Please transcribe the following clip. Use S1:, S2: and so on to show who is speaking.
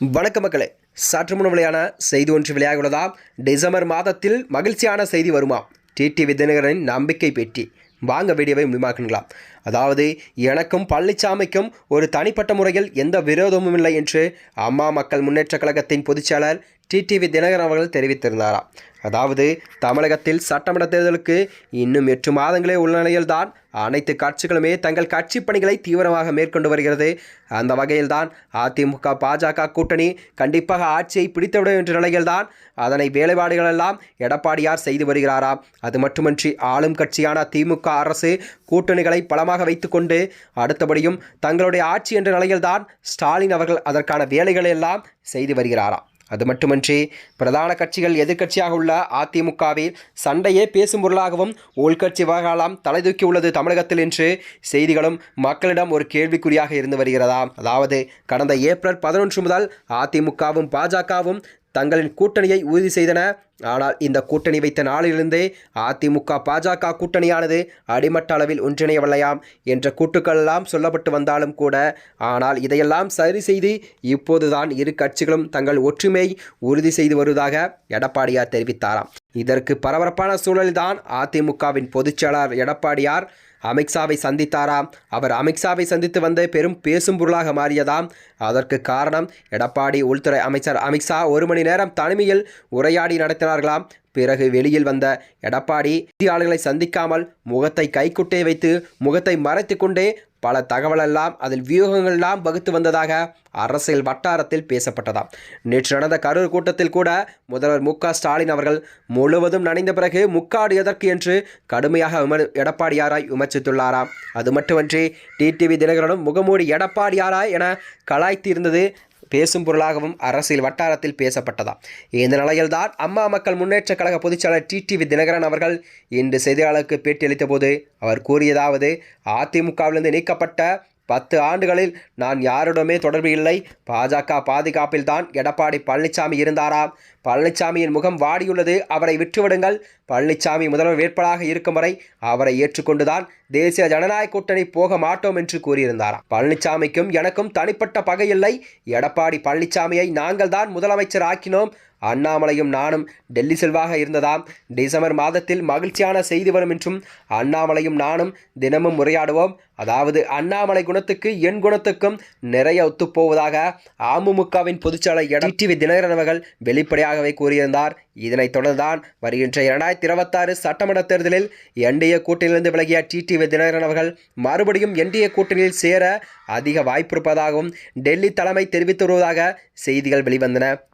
S1: வணக்க மக்களே. சற்று முன் செய்தி ஒன்று வெளியாகியுள்ளதாம் டிசம்பர் மாதத்தில் மகிழ்ச்சியான செய்தி வருமாம் டிடிவி தினகரனின் நம்பிக்கை பெட்டி. வாங்க வீடியோவை முடிமாக்கணுங்களாம் அதாவது எனக்கும் பழனிசாமிக்கும் ஒரு தனிப்பட்ட முறையில் எந்த விரோதமும் இல்லை என்று அம்மா மக்கள் முன்னேற்றக் கழகத்தின் பொதுச்செயலர் டிடிவி தினகரன் அவர்கள் தெரிவித்திருந்தாராம். அதாவது தமிழகத்தில் சட்டமன்ற தேர்தலுக்கு இன்னும் எட்டு மாதங்களே உள்ள நிலையில்தான் அனைத்து கட்சிகளுமே தங்கள் கட்சி பணிகளை தீவிரமாக மேற்கொண்டு வருகிறது. அந்த வகையில்தான் அதிமுக பாஜக கூட்டணி கண்டிப்பாக ஆட்சியை பிடித்துவிடும் என்ற நிலையில்தான் அதனை வேலைப்பாடுகளெல்லாம் எடப்பாடியார் செய்து வருகிறாராம். அது மட்டுமின்றி ஆளும் கட்சியான திமுக அரசு கூட்டணிகளை பலமாக வைத்துக்கொண்டு அடுத்தபடியும் தங்களுடைய ஆட்சி என்ற நிலையில்தான் ஸ்டாலின் அவர்கள் அதற்கான வேலைகளை எல்லாம் செய்து வருகிறாராம். அது மட்டுமன்றி பிரதான கட்சிகள் எதிர்க்கட்சியாக உள்ள அதிமுகவில் சண்டையே பேசும் பொருளாகவும் உள்கட்சி விவகாரம் தலைதூக்கி உள்ளது தமிழகத்தில் என்று செய்திகளும் மக்களிடம் ஒரு கேள்விக்குறியாக இருந்து வருகிறதாம். அதாவது கடந்த ஏப்ரல் பதினொன்று முதல் அதிமுகவும் பாஜகவும் தங்களின் கூட்டணியை உறுதி செய்தன. ஆனால் இந்த கூட்டணி வைத்த நாளிலிருந்தே அதிமுக பாஜக கூட்டணியானது அடிமட்ட அளவில் ஒன்றிணையவில்லையாம் என்ற கூட்டுக்களெல்லாம் சொல்லப்பட்டு வந்தாலும் கூட ஆனால் இதையெல்லாம் சரி செய்து இப்போதுதான் இரு கட்சிகளும் தங்கள் ஒற்றுமை உறுதி செய்து வருவதாக எடப்பாடியார் தெரிவித்தாராம். இதற்கு பரபரப்பான சூழல்தான் அதிமுகவின் பொதுச்செயலாளர் எடப்பாடியார் அமித்ஷாவை சந்தித்தாராம். அவர் அமித்ஷாவை சந்தித்து வந்து பெரும் பேசும் பொருளாக மாறியதாம். அதற்கு காரணம் எடப்பாடி உள்துறை அமைச்சர் அமித்ஷா ஒரு மணி நேரம் தனிமையில் உரையாடி நடத்தினார்களாம். பிறகு வெளியில் வந்த எடப்பாடி செய்தியாளர்களை சந்திக்காமல் முகத்தை கைக்குட்டே வைத்து முகத்தை மறைத்து கொண்டே பல தகவலெல்லாம் அதில் வியூகங்கள்லாம் வகுத்து வந்ததாக அரசியல் வட்டாரத்தில் பேசப்பட்டதாம். நேற்று நடந்த கரூர் கூட்டத்தில் கூட முதல்வர் மு ஸ்டாலின் அவர்கள் முழுவதும் நனைந்த பிறகு முக்காடு எதற்கு? என்று கடுமையாக விமர் எடப்பாடியாராய் விமர்சித்துள்ளாராம். அது மட்டுமன்றி டிடிவி தினகரனும் முகமூடி எடப்பாடியாராய் என கலாய்த்து இருந்தது பேசும் பொருளாகவும் அரசியல் வட்டாரத்தில் பேசப்பட்டதாம். இந்த நிலையில்தான் அம்மா மக்கள் முன்னேற்ற கழக பொதுச்செயலர் டிடிவி தினகரன் அவர்கள் இன்று செய்தியாளருக்கு பேட்டியளித்த போது அவர் கூறியதாவது அதிமுகவிலிருந்து நீக்கப்பட்ட பத்து ஆண்டுகளில் நான் யாருடமே தொடர்பு இல்லை. பாஜக பாதுகாப்பில் தான் எடப்பாடி பழனிசாமி இருந்தாராம் பழனிசாமியின் முகம் வாடியுள்ளது. அவரை விட்டுவிடுங்கள். பழனிசாமி முதல்வர் வேட்பாளராக இருக்கும் வரை அவரை ஏற்றுக்கொண்டுதான் தேசிய ஜனநாயக கூட்டணி போக மாட்டோம் என்று கூறியிருந்தாராம் பழனிசாமிக்கும் எனக்கும் தனிப்பட்ட பகை இல்லை. எடப்பாடி பழனிசாமியை நாங்கள் தான் முதலமைச்சர் ஆக்கினோம். அண்ணாமலையும் நானும் டெல்லி செல்வாக இருந்ததாம். டிசம்பர் மாதத்தில் மகிழ்ச்சியான செய்தி வரும் என்றும் அண்ணாமலையும் நானும் தினமும் உரையாடுவோம். அதாவது அண்ணாமலை குணத்துக்கு என் குணத்துக்கும் நிறைய ஒத்துப்போவதாக அமமுகவின் பொதுச்செயலர் எடடிவி தினகரன் அவர்கள் வெளிப்படையாகவே கூறியிருந்தார். இதனைத் தொடர்ந்துதான் வருகின்ற இரண்டாயிரத்தி இருபத்தாறு சட்டமன்ற தேர்தலில் என்டிஏ கூட்டணியிலிருந்து விலகிய டிடிவி தினகரன் அவர்கள் மறுபடியும் என்டிஏ கூட்டணியில் சேர அதிக வாய்ப்பிருப்பதாகவும் டெல்லி தலைமை தெரிவித்து வருவதாக செய்திகள் வெளிவந்தன.